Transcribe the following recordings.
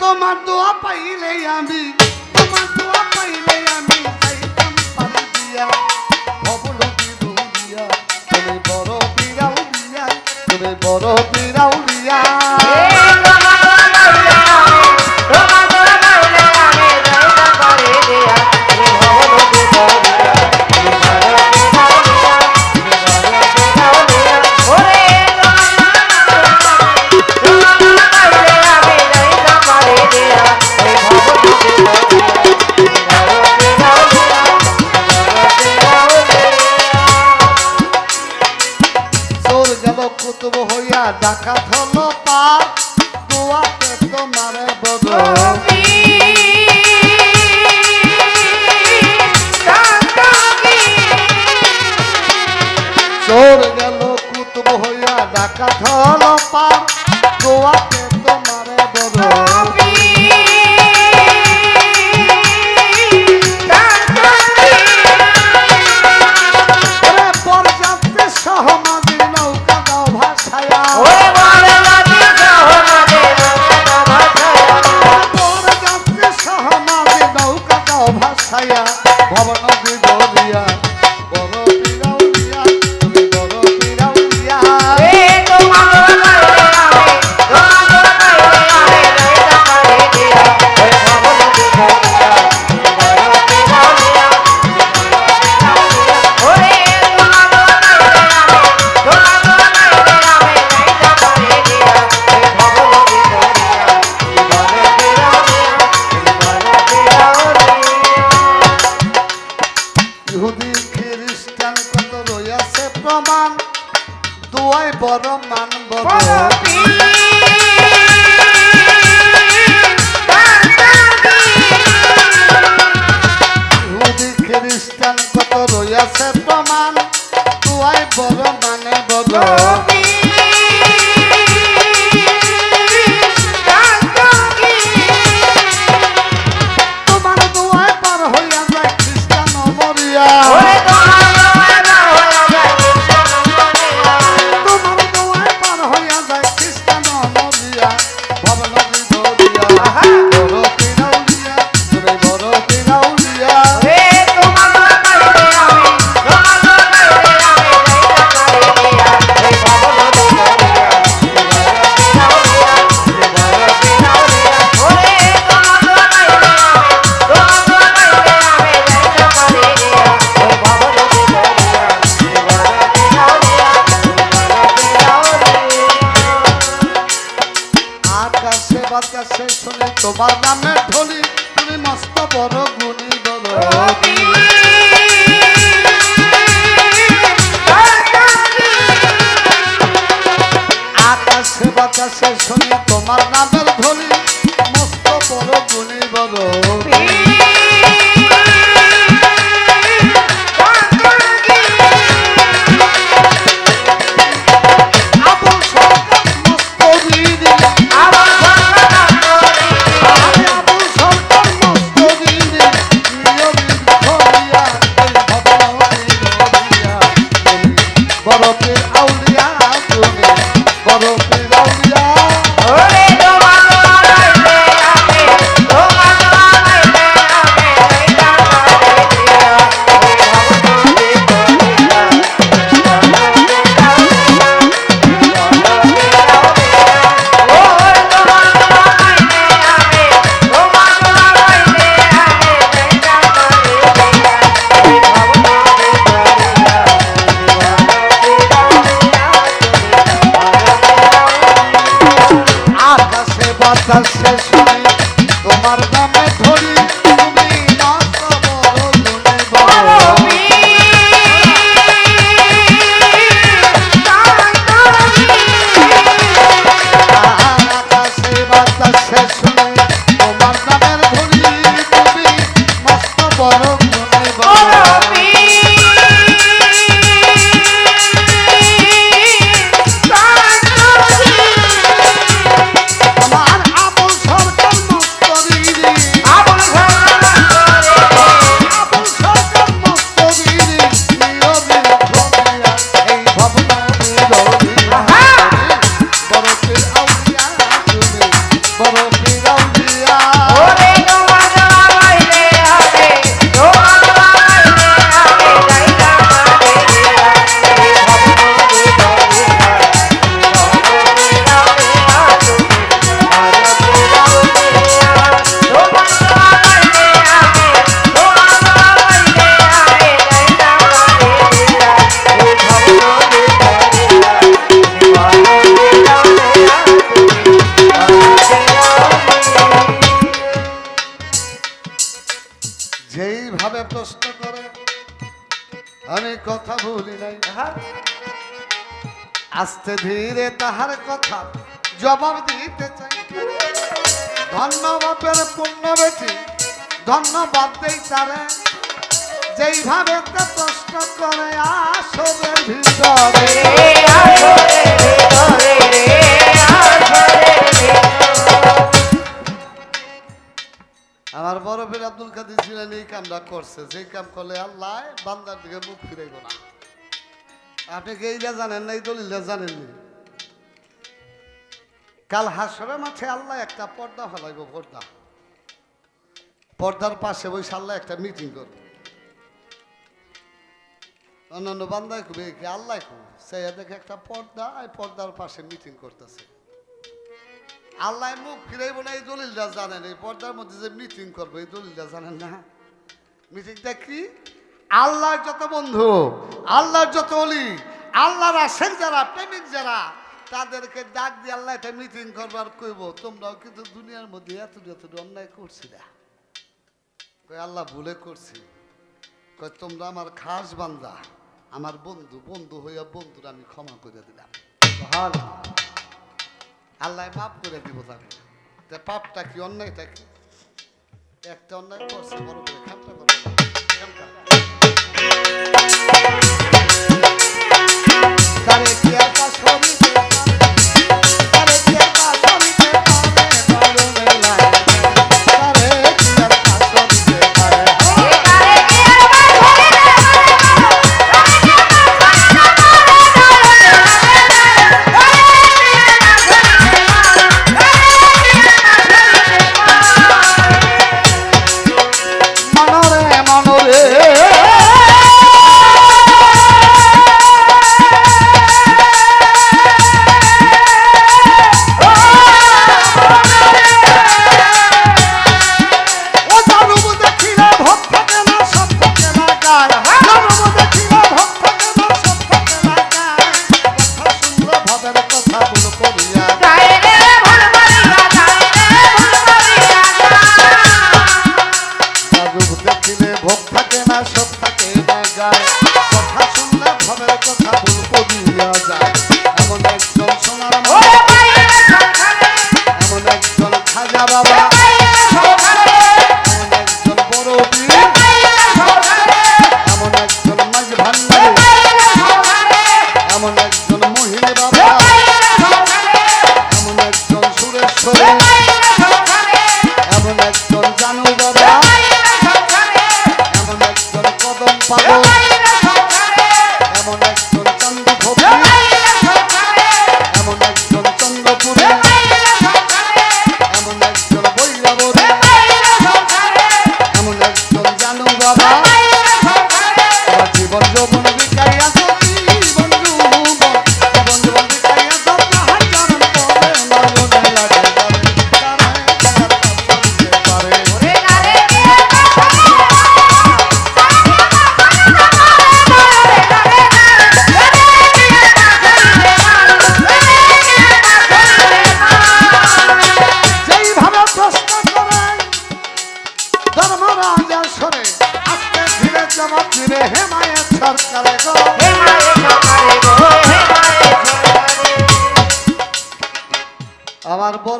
তোমার দোয়া পাইলে আমি, তোমার দোয়া পাইলে আমি যাইতাম পানি তুমি বড় বিরাউলিয়া তুমি বড় বিরাউলিয়া গো প্রমাণ দুয়াই বড় মান বড় খ্রিস্টান কত রইয়াছে? তোমার নামে ঢলি তুমি মস্ত বড় গুণী বলো। salsa. আস্তে ধীরে তাহার কথা জবাব দিতে চাই। ধন্যবাদের পূর্ণ বেশি ধন্যবাদ দেই তারে। যেইভাবে তা প্রশ্ন করে আসবের ভিতরে। আমার বড় বীর আব্দুল কাদের ছিলেন এই কামটা করছে যে কাম করলে আল্লাহ বান্দার দিকে মুখ ফিরাইব না। আপনি এইটা জানেন না? এই দলিলটা জানেন নি? কাল হাসরের মাঠে আল্লাহ একটা পর্দা ফেলাইব, পর্দা। পর্দার পাশে বসে আল্লাহ একটা মিটিং করবে। অন্যান্য বান্দায় খুবই কি আল্লাহ খুব সে দেখে একটা পর্দা, এই পর্দার পাশে মিটিং করতেছে। আল্লাহ মুখ ফিরাইব না, এই দলিলটা জানেন। এই পর্দার মধ্যে যে মিটিং করবে, এই দলিলটা জানেন না? মিটিংটা কি? আল্লাহর যত বন্ধু, আল্লাহর যত অলি আল্লাহর আশেক যারা, প্রেমিক যারা, তাদেরকে ডাক দিয়ে আল্লাহ একটা মিটিং করবার কইব। তোমরাও কিন্তু দুনিয়ার মধ্যে এত এত অন্যায় করছি না। কই আল্লাহ ভুলে করছি। কই তোমরা আমার খাস বান্দা, আমার বন্ধু বন্ধু হইয়া বন্ধুরা আমি ক্ষমা করে দিলাম। আল্লাহ মাফ করে দিব তাকে। পাপটা কি, অন্যায়টা কি? একটা অন্যায় করছে, বড় করে খামটা করবে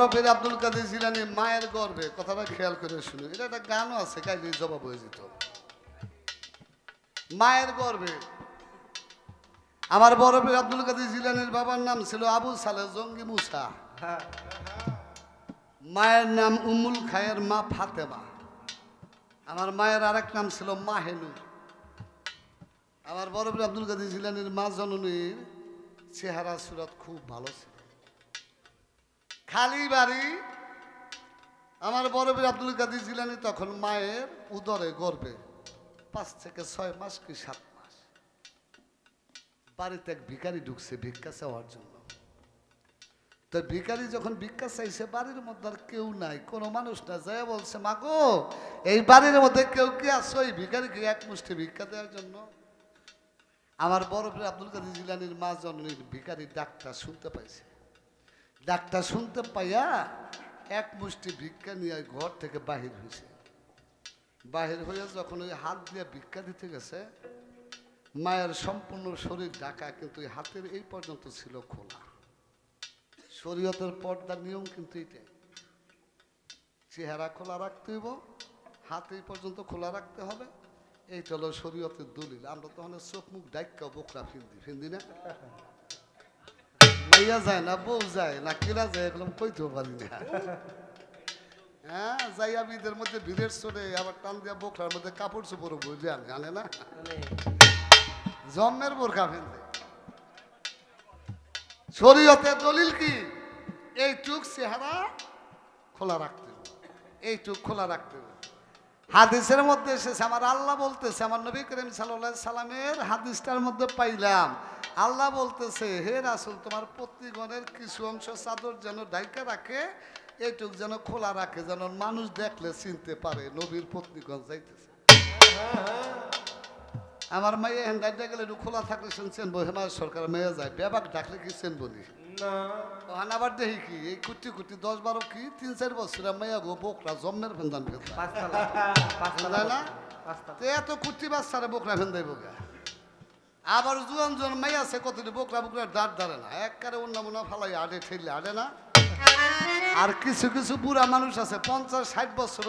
আমার বড় পীর আব্দুল কাদের জিলানি মায়ের গর্বে, কথাটা খেয়াল করে শুনে এটা একটা গানও আছে কাইলে জবাব হয়ে যেত। মায়ের গর্বে। আমার বড় পীর আব্দুল কাদের জিলানির বাবার নাম ছিল আবু সালে জঙ্গি মুসা। মায়ের নাম উম্মুল খায়ের মা ফাতেমা। আমার মায়ের আরেক নাম ছিল মাহেনুর আমার বড় বীর আব্দুল কাদের জিলানির মা জননীর চেহারা, সুরত খুব ভালো ছিল। খালি বাড়ি, আমার বড় বীর আব্দুল কাদের জিলানি তখন মায়ের উদরে গর্বে পাঁচ থেকে ছয় মাস কি সাত মাস। বাড়িতে এক ভিখারি ঢুকছে ভিক্ষা চাওয়ার জন্য। তো ভিখারি যখন ভিক্ষা চাইছে, বাড়ির মধ্যে আর কেউ নাই, কোনো মানুষ না যায় বলছে মাগো এই বাড়ির মধ্যে কেউ কি আসো এই ভিখারিকে এক মুষ্টি ভিক্ষা দেওয়ার জন্য? আমার বড় ভাই আব্দুল কাদের জিলানির মা জননীর ভিখারি ডাকটা শুনতে পাইছে। ডাকটা শুনতে পাইয়া এক মুষ্টি ভিক্ষা নিয়ে ঘর থেকে বাহির হয়েছে বাহির হয়ে যখন ওই হাত দিয়ে ভিক্ষা দিতে গেছে, মায়ের সম্পূর্ণ শরীর ঢাকা, কিন্তু এই হাতের এই পর্যন্ত ছিল খোলা। শরীয়তের পর্দার নিয়ম কিন্তু এটাই চেহারা খোলা রাখতে হইব, হাত এই পর্যন্ত খোলা রাখতে হবে। এইটা হলো শরীয়তের দলিল। আমরা তো অনেক চোখ মুখ ডাইকা বোকরা ফিন্দি ফিন্দি না? মাইয়া যায় না, বউ যায় না, কিরা যায় এগুলো কইতেও পারি না হ্যাঁ যাই আমি এদের মধ্যে ভিড়ের চলে আবার টান দিয়া বোকরার মধ্যে কাপড় চোপড় বুঝে আনে আনে না জন্মের বোরখা ফেলতে শরীয়তে দলিল কি এইটুক চেহারা খোলা রাখতে। এইটুক খোলা রাখতে। হাদিসের মধ্যে এসেছে, আমার আল্লাহ বলতেছে, আমার নবী করিম সাল্লাহ সাল্লামের হাদিসটার মধ্যে পাইলাম আল্লাহ বলতেছে হে রাসুল তোমার পত্নীগণের কিছু অংশ চাদর যেন ডাইকা রাখে এইটুক যেন খোলা রাখে যেন মানুষ দেখলে চিনতে পারে নবীর পত্নীগণ যাইতেছে। আমার মেয়ে হ্যান্ডাইটা গেলে একটু খোলা থাকলে শুনছেন হেমায় সরকার মেয়ে যায় বেবাক ডাকলে কি চেন বলি না। ওখানে আবার দেখি কি এই কুটি কুটি দশ বারো কি তিন চার বছর মেয়া গো বোকরা জন্মের ফেন্দান ফেন্দা না? এত কুটি বাচ্চারা বোকরা ফেন্দাই বোকা আবার জুয়ান জুয়ান মেয়ে আছে, কতদিন বোকরা বোকরা দাঁত দাঁড়ে না। একবারে অন্য মনে ফালাই আডে ঠেললে আডে না? আর কিছু কিছু বুড়া মানুষ আছে, পঞ্চাশ ষাট বছর